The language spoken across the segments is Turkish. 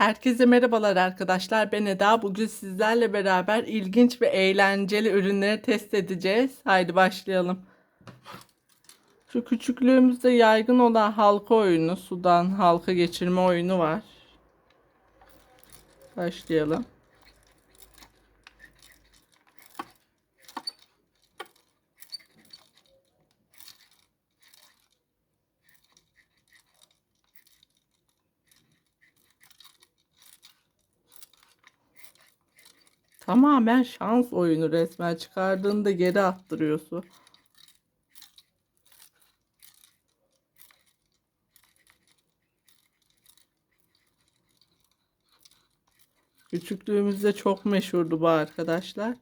Herkese merhabalar arkadaşlar. Ben Eda. Bugün sizlerle beraber ilginç ve eğlenceli ürünleri test edeceğiz. Haydi başlayalım. Şu küçüklüğümüzde yaygın olan halka oyunu, sudan halka geçirme oyunu var. Başlayalım. Tamamen şans oyunu resmen. Çıkardığında geri attırıyorsun. Küçüklüğümüzde çok meşhurdu bu arkadaşlar.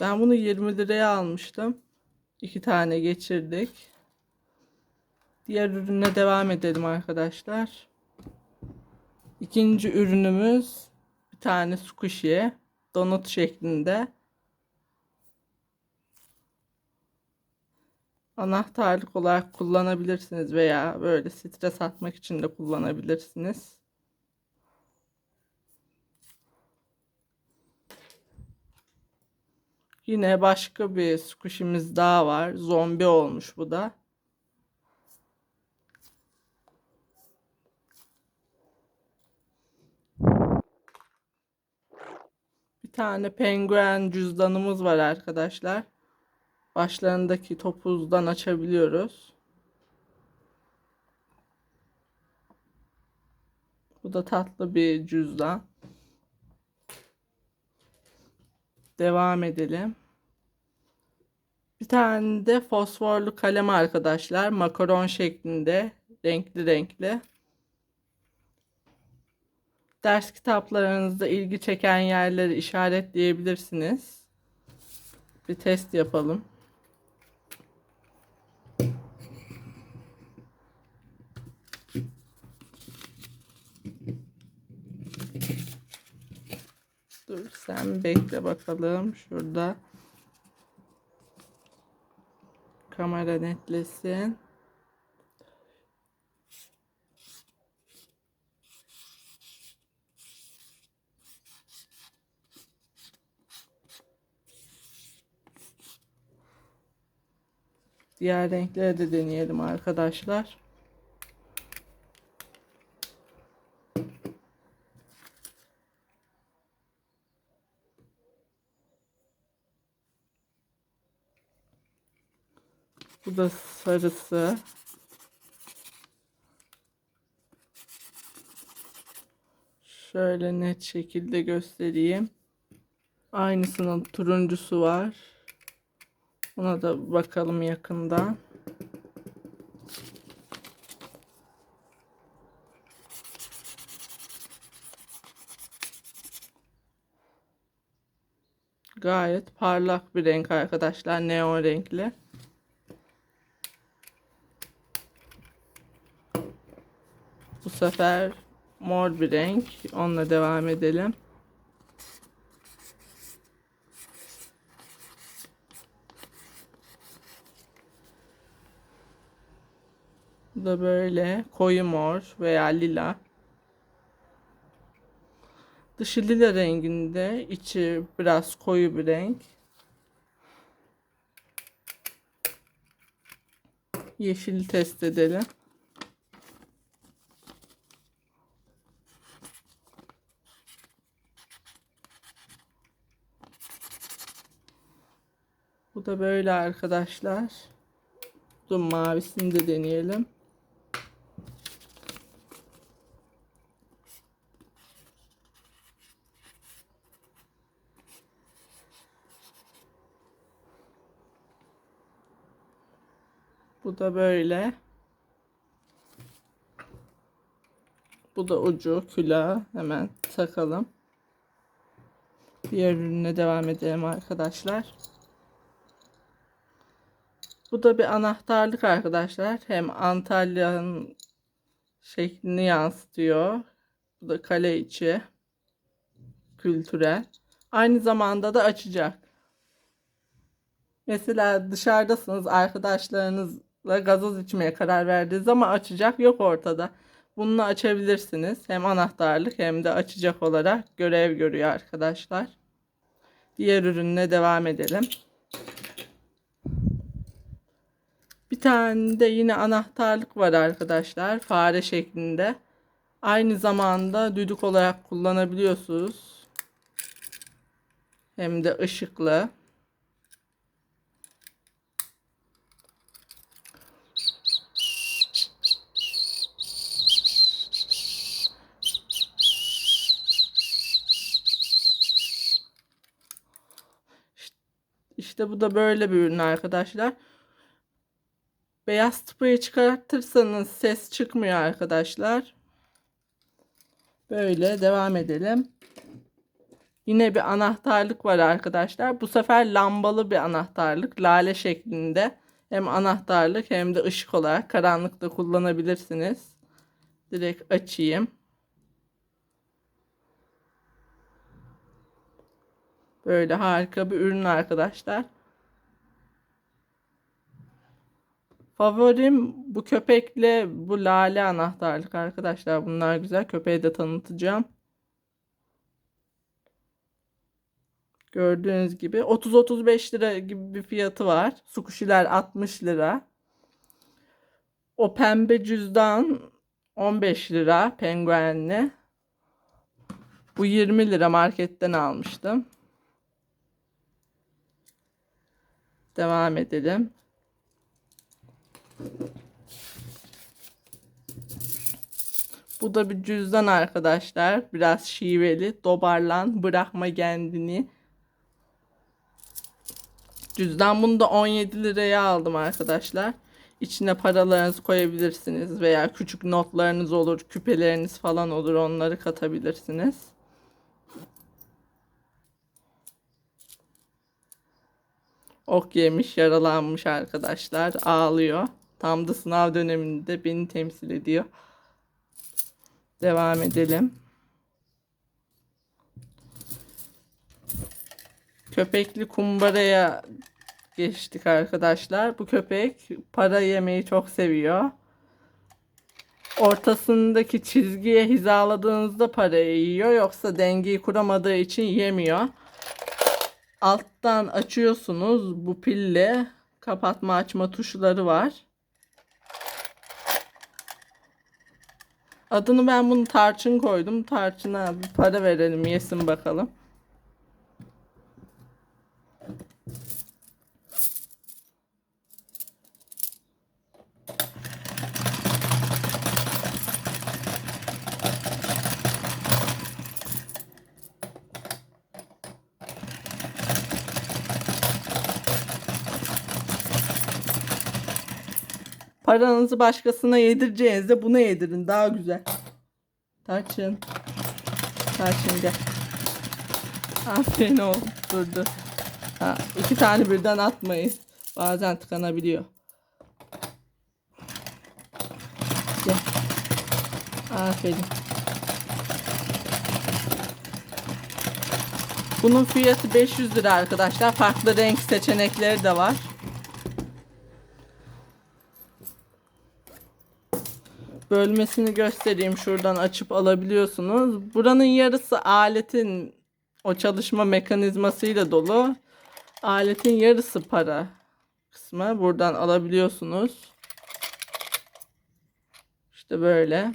Ben bunu 20 liraya almıştım. İki tane geçirdik. Diğer ürüne devam edelim arkadaşlar. İkinci ürünümüz tane squishy donut şeklinde. Anahtarlık olarak kullanabilirsiniz veya böyle stres atmak için de kullanabilirsiniz. Yine başka bir squishy'miz daha var. Zombi olmuş bu da. Tane penguen cüzdanımız var arkadaşlar. Başlarındaki topuzdan açabiliyoruz. Bu da tatlı bir cüzdan. Devam edelim. Bir tane de fosforlu kalem arkadaşlar. Makaron şeklinde. Renkli renkli. Ders kitaplarınızda ilgi çeken yerleri işaretleyebilirsiniz. Bir test yapalım. Dur sen bekle bakalım şurada. Kamera netlesin. Diğer renkleri de deneyelim arkadaşlar. Bu da sarısı. Şöyle net şekilde göstereyim. Aynısının turuncusu var. Ona da bakalım yakından. Gayet parlak bir renk arkadaşlar. Neon renkli. Bu sefer mor bir renk. Onunla devam edelim. Da böyle koyu mor veya lila. Dışı lila renginde, içi biraz koyu bir renk. Yeşil test edelim. Bu da böyle arkadaşlar. Dur mavisini de deneyelim. Bu da böyle. Bu da ucu külah. Hemen takalım. Diğer ürüne devam edelim arkadaşlar. Bu da bir anahtarlık arkadaşlar. Hem Antalya'nın şeklini yansıtıyor. Bu da kale içi. Kültürel. Aynı zamanda da açacak. Mesela dışarıdasınız arkadaşlarınızla gazoz içmeye karar verdiniz ama açacak yok ortada. bununla açabilirsiniz. Hem anahtarlık hem de açacak olarak görev görüyor arkadaşlar. Diğer ürünle devam edelim. Bir tane de yine anahtarlık var arkadaşlar. Fare şeklinde. Aynı zamanda düdük olarak kullanabiliyorsunuz. Hem de ışıklı. İşte bu da böyle bir ürün arkadaşlar. Beyaz tıpayı çıkartırsanız ses çıkmıyor arkadaşlar. Böyle devam edelim. Yine bir anahtarlık var arkadaşlar. Bu sefer lambalı bir anahtarlık. Lale şeklinde. Hem anahtarlık hem de ışık olarak karanlıkta kullanabilirsiniz. Direkt açayım. Böyle harika bir ürün arkadaşlar. Favorim bu köpekle bu lale anahtarlık arkadaşlar. Bunlar güzel. Köpeği de tanıtacağım. Gördüğünüz gibi 30-35 lira gibi bir fiyatı var. Sukuşiler 60 lira. O pembe cüzdan 15 lira penguenli. Bu 20 lira marketten almıştım. Devam edelim. Bu da bir cüzdan arkadaşlar. Biraz şiveli. Dobarlan. Bırakma kendini. Cüzdan bunu da 17 liraya aldım arkadaşlar. İçine paralarınızı koyabilirsiniz veya küçük notlarınız olur, küpeleriniz falan olur onları katabilirsiniz. Ok yemiş, yaralanmış arkadaşlar. Ağlıyor. Tam da sınav döneminde beni temsil ediyor. Devam edelim. Köpekli kumbaraya geçtik arkadaşlar. Bu köpek para yemeyi çok seviyor. Ortasındaki çizgiye hizaladığınızda parayı yiyor. Yoksa dengeyi kuramadığı için yemiyor. Alttan açıyorsunuz bu pille. Kapatma açma tuşları var. Adını ben bunu tarçın koydum. Tarçına bir para verelim yesin bakalım. Paranızı başkasına yedireceğinizde buna yedirin. Daha güzel. Tarçın. Tarçın gel. Aferin oğlum. Dur dur. Ha, iki tane birden atmayın. Bazen tıkanabiliyor. Gel. Aferin. Bunun fiyatı 500 lira arkadaşlar. Farklı renk seçenekleri de var. Bölmesini göstereyim. Şuradan açıp alabiliyorsunuz. Buranın yarısı aletin o çalışma mekanizmasıyla dolu. Aletin yarısı para kısmı. Buradan alabiliyorsunuz. İşte böyle.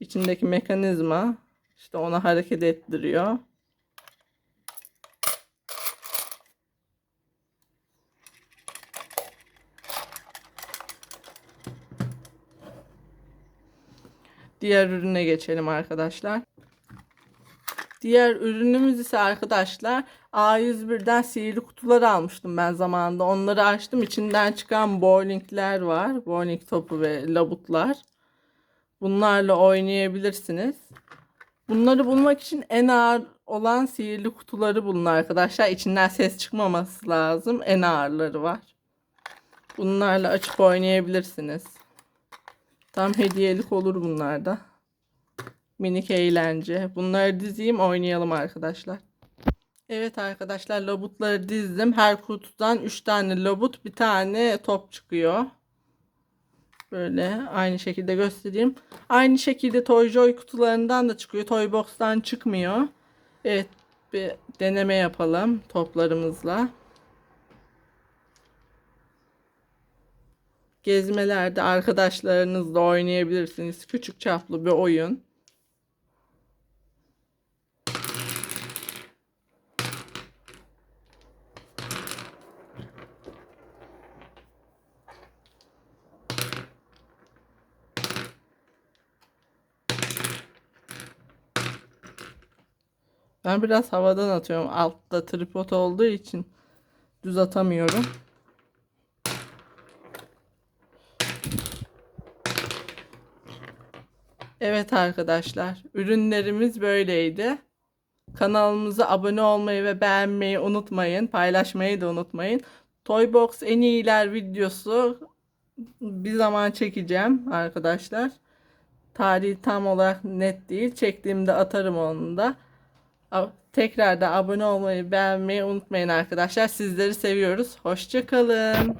İçindeki mekanizma işte onu hareket ettiriyor. Diğer ürüne geçelim arkadaşlar. Diğer ürünümüz ise arkadaşlar A101'den sihirli kutular almıştım ben zamanında. Onları açtım. İçinden çıkan bowlingler var. Bowling topu ve labutlar. Bunlarla oynayabilirsiniz. Bunları bulmak için en ağır olan sihirli kutuları bulun arkadaşlar. İçinden ses çıkmaması lazım. En ağırları var. Bunlarla açıp oynayabilirsiniz. Tam hediyelik olur bunlarda. Minik eğlence. Bunları dizeyim oynayalım arkadaşlar. Evet arkadaşlar labutları dizdim. Her kutudan 3 tane labut bir tane top çıkıyor. Böyle aynı şekilde göstereyim. Aynı şekilde Toy Joy kutularından da çıkıyor. Toy Box'tan çıkmıyor. Evet bir deneme yapalım toplarımızla. Gezmelerde arkadaşlarınızla oynayabilirsiniz. Küçük çaplı bir oyun. Ben biraz havadan atıyorum. Altta tripod olduğu için düz atamıyorum. Evet arkadaşlar, ürünlerimiz böyleydi. Kanalımıza abone olmayı ve beğenmeyi unutmayın. Paylaşmayı da unutmayın. Toybox en iyiler videosu bir zaman çekeceğim arkadaşlar. Tarihi tam olarak net değil. Çektiğimde atarım onu da. Tekrar da abone olmayı, beğenmeyi unutmayın arkadaşlar. Sizleri seviyoruz. Hoşçakalın.